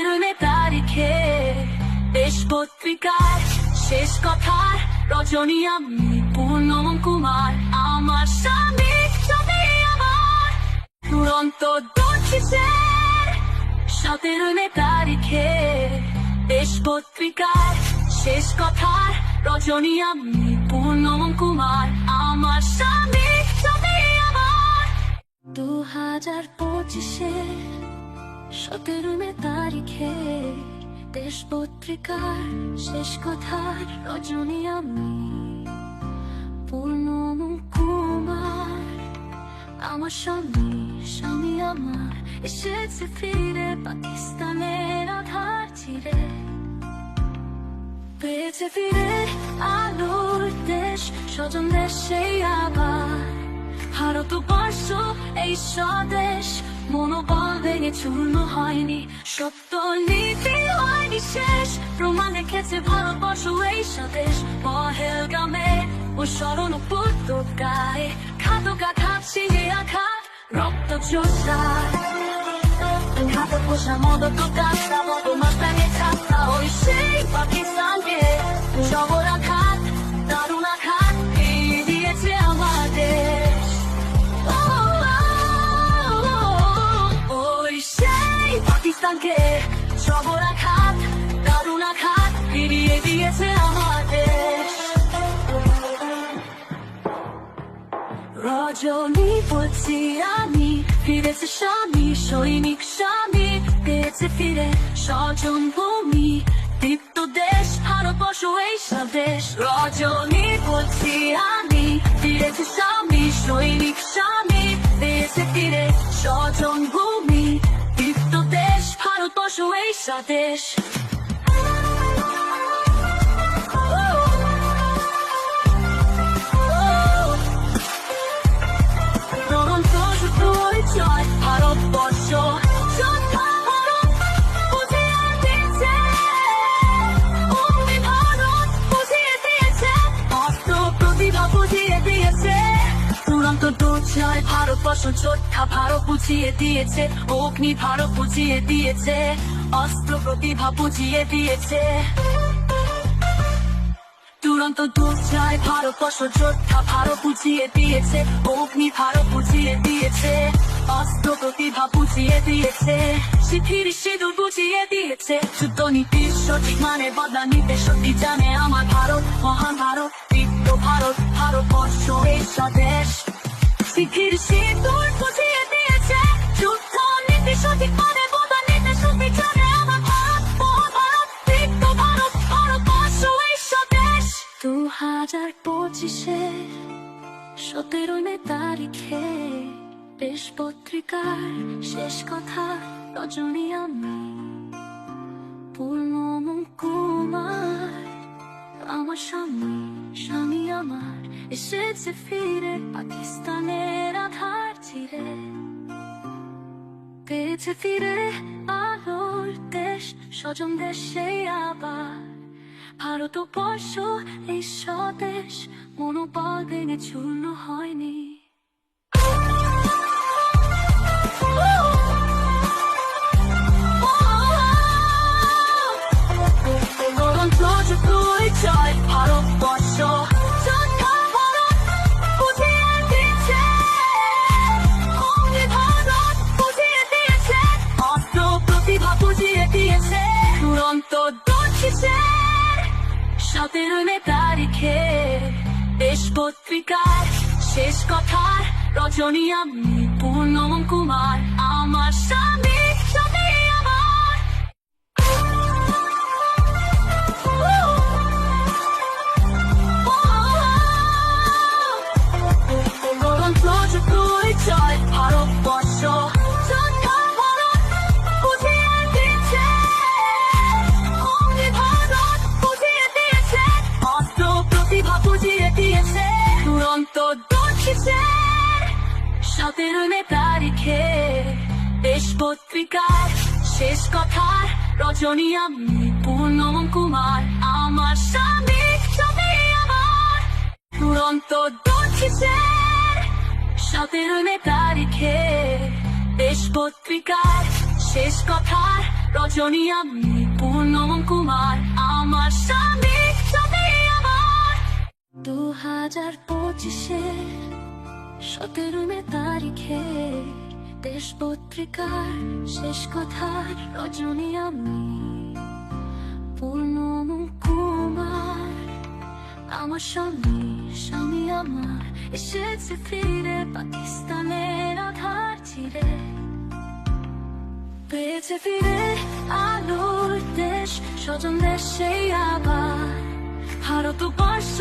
মে তারিখে দেশ পত্রিকার শেষ কথার রজনী আমি পূর্ণম কুমার আমার স্বামী আমার দুরন্ত দক্ষিণের সতেরো মে তারিখে দেশ পত্রিকার শেষ কথার রজনী আমি পূর্ণম কুমার আমার স্বামী স্বামী আমার দু হাজার পঁচিশে সতেরো মে তারিখে দেশ পত্রিকার শেষ কথার রজনী আমি। পূর্ণম কুমার আমার স্বামী স্বামী আমার, এসেছে ফিরে পাকিস্তানের আধার ছিঁড়ে পেয়েছে ফিরে আলোর দেশ, স্বজন দেশ আবার। ভারতবর্ষ এই স্বদেশ মনোবল ভেঙে চূর্ণ হয়নি। সত্য নীতি হয়নি শেষ। প্রমাণ রেখেছে ভারতবর্ষ এই স্বদেশ। পহেলগামে ও স্মরণ উপত্যকায় খাতকা খাত সিঁড়ে আঘা রক্ত চোষায় খাতে পোষা মদত কাঁচা মতো মাস্তানে ছাত্রা ওই সেই পাকিস্তানকে শহর আঘাত। পাকিস্তানকে শহর আঘাত দারুণ আঘাত ফিরিয়ে দিয়েছে আমাদের। রজনী বলছি আমি ফিরেছে স্বামী, সৈনিক স্বামী, পেয়েছে ফিরে স্বজন ভূমি। দীপ্ত দেশ ভারতবর্ষ এই স্বদেশ রজনী বলছি আমি ফিরেছে স্বামী, সৈনিক স্বামী পরিচয় ভারতবর্ষ যোদ্ধা ভারত বুঝিয়ে দিয়েছে অগ্নি ভারত বুঝিয়ে দিয়েছে অস্ত্র প্রতিভা বুঝিয়ে দিয়েছে। দুরন্ত দুরন্ত দুর্জয় ভারতবর্ষ যোদ্ধা ভারত বুঝিয়ে দিয়েছে, অগ্নি ভারত বুঝিয়ে দিয়েছে, অস্ত্র প্রতিভা দিয়েছে সিঁদুর বুঝিয়ে দিয়েছে। যুদ্ধ নীতির সঠিক মানে বদলা নিতে সত্যি জানে আমার ভারত, মহান ভারত ভারত, ভারতবর্ষ এই স্বদেশ সিদ্ধির সিঁদুর বুঝিয়ে দিয়েছে হাজার পঁচিশে সতেরো মে তারিখে দেশ পত্রিকার শেষ কথা রজনী আমি। পূর্ণ কুমার আমার স্বামী স্বামী আমার এসেছে ফিরে পাকিস্তানের আধার ছিঁড়ে পেয়েছে ফিরে আলোর দেশ, স্বজন দেশ আবার ভারতবর্ষ এই স্বদেশ মনোবল ভেঙে চূর্ণ হয়নি। ভারতবর্ষ। সতেরো মে তারিখে দেশ পত্রিকার শেষ কথার রজনী আমি পূর্ণম কুমার আমার সতেরো তারিখে দেশ পত্রিকার শেষ কথার রজনী আমি, পূর্ণম কুমার। আমার স্বামী স্বামী আমার দুরন্ত দক্ষিণের সতেরো তারিখে দেশ পত্রিকার শেষ কথার রজনী আমি, পূর্ণম কুমার। আমার স্বামী আমার দু হাজার পঁচিশে সতেরো মে তারিখে দেশ পত্রিকার শেষ কথা রজনী আমি। পূর্ণম কুমার আমার স্বামী স্বামী আমার, এসেছে ফিরে পাকিস্তানের আধার ছিঁড়ে পেয়েছে ফিরে আলোর দেশ, স্বজন দেশ আবার। ভারতবর্ষ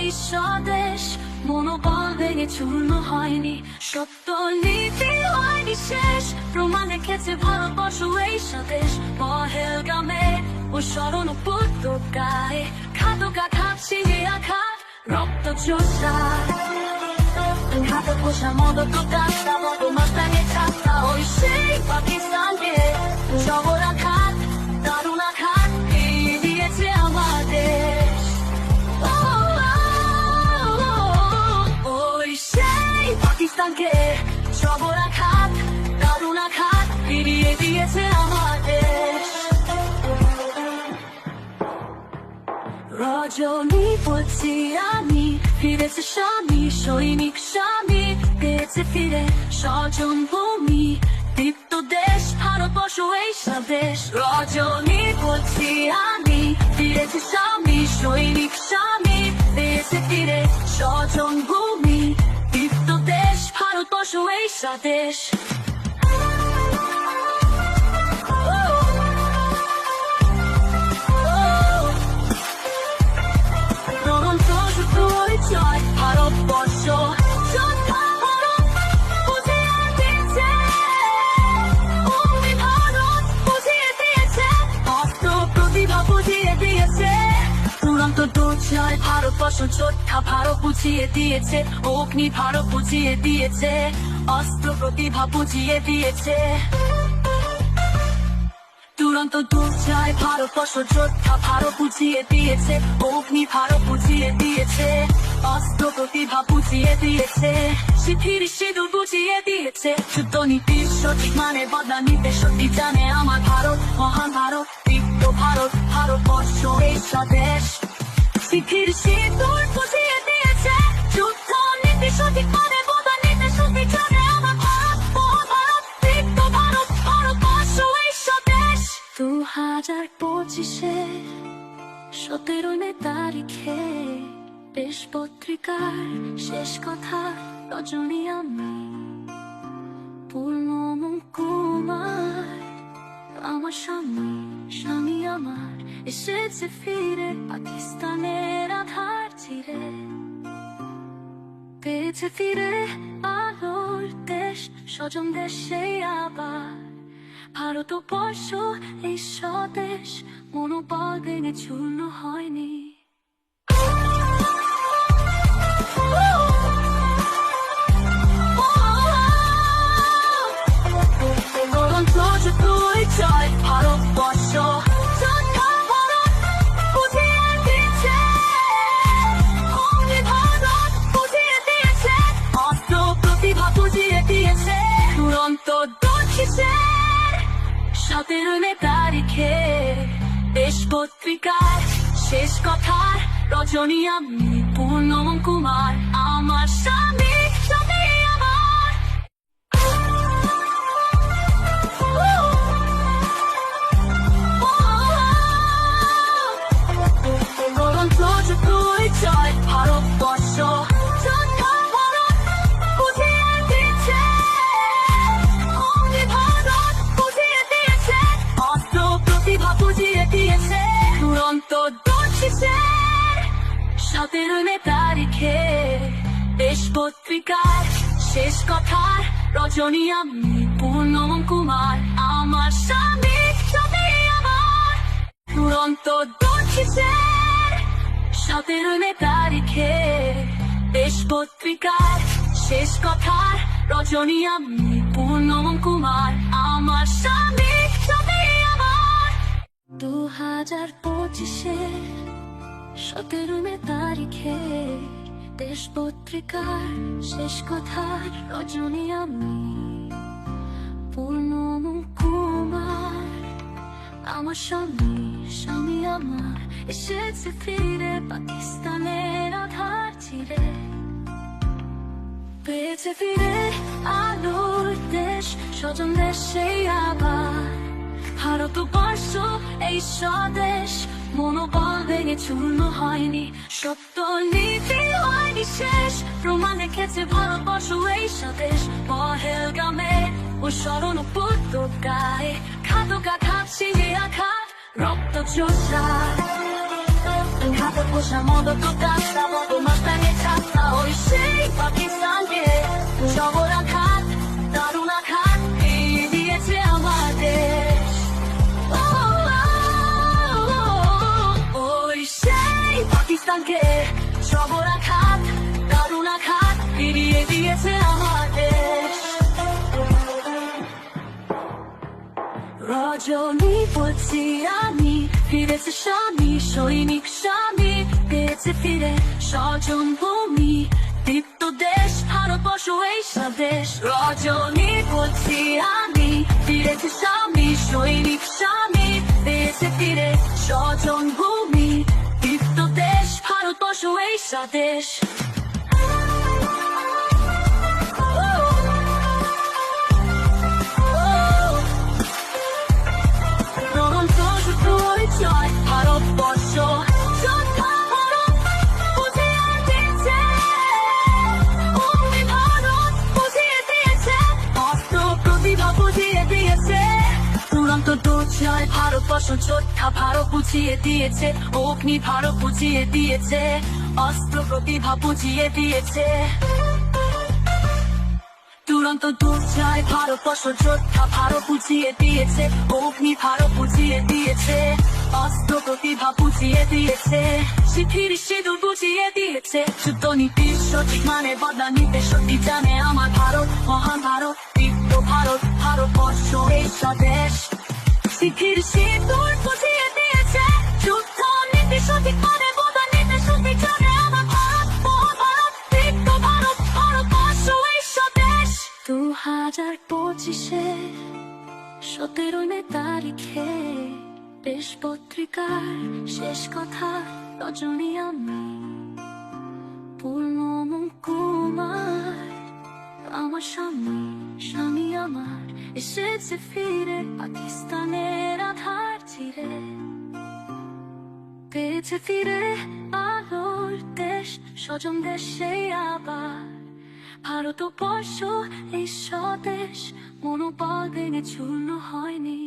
এই স্বদেশ মনোবল ভেঙে চূর্ণ হয়নি। সত্য নীতি হয়নি শেষ। প্রমাণ রেখেছে ভারতবর্ষ এই স্বদেশ। পহেলগামে ও স্মরণ উপত্যকায় খাদকা খাপ সিঁড়ি আঘা রক্ত চোষা। হাতে পোষা মদত কাঁচা মতো মাস্তানে ছাত্রা। ওই সেই পাকিস্তানকে জবর আঘাত। দিয়েছে আমাদের। রজনী বলছি আমি ফিরেছে স্বামী, সৈনিক স্বামী, পেয়েছে ফিরে স্বজন ভূমি। দীপ্ত দেশ, ভারতবর্ষ, এই স্বদেশ রজনী বলছি আমি ফিরেছে স্বামী, সৈনিক স্বামী, পেয়েছে ফিরে স্বজন ভূমি। দীপ্ত দেশ, ভারতবর্ষ, এই স্বদেশ ভারতবর্ষ যোদ্ধা ভারত বুঝিয়ে দিয়েছে, অগ্নি ভারত বুঝিয়ে দিয়েছে, অস্ত্র প্রতিভা বুঝিয়ে দিয়েছে। দুরন্ত দুর্জয় ভারতবর্ষ যোদ্ধা ভারত বুঝিয়ে দিয়েছে, অগ্নি ভারত বুঝিয়ে দিয়েছে, অস্ত্র প্রতিভা বুঝিয়ে দিয়েছে সিদ্ধির সিঁদুর বুঝিয়ে দিয়েছে। যুদ্ধ নীতির সঠিক মানে বদলা নিতে সত্যি জানে আমার ভারত, মহান ভারত দীপ্ত ভারত, ভারতবর্ষ, এই স্বদেশ। সিদ্ধির সিঁদুর বুঝিয়ে দিয়েছে। যুদ্ধ নীতি সঠিক সত্যি জানে আমার ভারত ভারত ভারত স্বদেশ দু হাজার পঁচিশে সতেরো মে তারিখে দেশ পত্রিকার শেষ কথা রজনী আমি। পূর্ণ কুমার আমার স্বামী স্বামী আমার, এসেছে ফিরে পাকিস্তানের আধার পেয়েছে ফিরে আলোর দেশ, স্বজন দেশ আবার। ভারতবর্ষ, এই স্বদেশ, মনোবল ভেঙে চূর্ণ হয়নি। দেশ পত্রিকার শেষ কথা রজনী আমি পূর্ণম কুমার। আমার সতেরো মে তারিখে দেশ পত্রিকার শেষ কথার রজনী আমি পূর্ণম কুমার। আমার স্বামী স্বামী আমার দুরন্ত দক্ষিণের সতেরো মে তারিখে দেশ পত্রিকার শেষ কথার রজনী আমি পূর্ণম কুমার। আমার স্বামী আমার দু হাজার পঁচিশে সতেরো মে তারিখে দেশ পত্রিকার শেষ কথার রজনী আমি। পূর্ণম কুমার আমার স্বামী স্বামী আমার এসেছে ফিরে পাকিস্তানের আধার চিরে। পেয়েছে ফিরে আলোর দেশ, স্বজন দেশে আবার। ভারতবর্ষ এই স্বদেশ মনোবল ভেঙে চূর্ণ হয়নি। সত্য নীতি হয়নি শেষ। প্রমাণ রেখেছে ভারতবর্ষ এই স্বদেশ পহেলগামে ও স্মরণ পুত্র গায়ে খাদকা খাপ সিঁড়ি আঘা রক্ত চোষা ঘাতক পোষা মদত কাঁচা মতো মাস্তানে ছাত্রা, ওই সেই পাকিস্তানকে জবর আঘাত জবর আঘাত, দারুণ আঘাত ফিরিয়ে দিয়েছে আমাদের। রজনী বলছি আমি ফিরেছে স্বামী, সৈনিক স্বামী, পেয়েছে ফিরে স্বজন ভূমি। দীপ্ত দেশ ভারতবর্ষ এই স্বদেশ রজনী বলছি আমি ফিরেছে স্বামী, সৈনিক স্বামী, পেয়েছে ফিরে স্বজন ভূমি। ভারতবর্ষ এই স্বদেশ বুঝিয়ে দিয়েছে, অগ্নি ভারত বুঝিয়ে দিয়েছে, অস্ত্র প্রতিভা বুঝিয়ে দিয়েছে। দুরন্ত দুর্জয় ভারতবর্ষ, যোদ্ধা ভারত বুঝিয়ে দিয়েছে, অগ্নি ভারত বুঝিয়ে দিয়েছে, অস্ত্র প্রতিভা বুঝিয়ে দিয়েছে। শিথির সিঁদুর বুঝিয়ে দিয়েছে, যুদ্ধ নীতি সঠিক মানে বদলা নিতে সত্যি জানে আমার ভারত, মহান ভারত দীপ্ত ভারত, ভারতবর্ষ, এই স্বদেশ। শিথির সিঁদুর বুঝিয়ে দিয়েছে। যুদ্ধ নীতি সঠিক মানে বদলা নিতে সত্যি জানে আমার ভারত মহান ভারত ভারত ভারতবর্ষ এই স্বদেশ দু হাজার পঁচিশে সতেরোই মে তারিখে দেশ পত্রিকার শেষ কথা রজনী আমি। পূর্ণ কুমার আমার স্বামী স্বামী আমার এসেছে ফিরে। পাকিস্তানের পেয়েছে ফিরে আলোর দেশ স্বজন দেশে আবার। ভারতবর্ষ এই স্বদেশ মনোবল ভেঙে চূর্ণ হয়নি।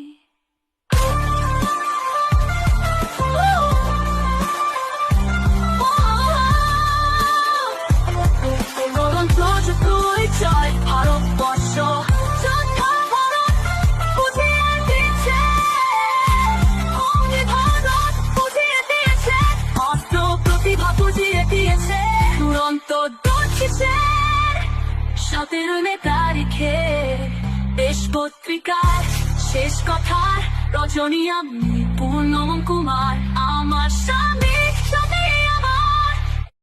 সতেরো মে তারিখে দেশ পত্রিকার শেষ কথা রজনী আমি পূর্ণম কুমার আমার স্বামী।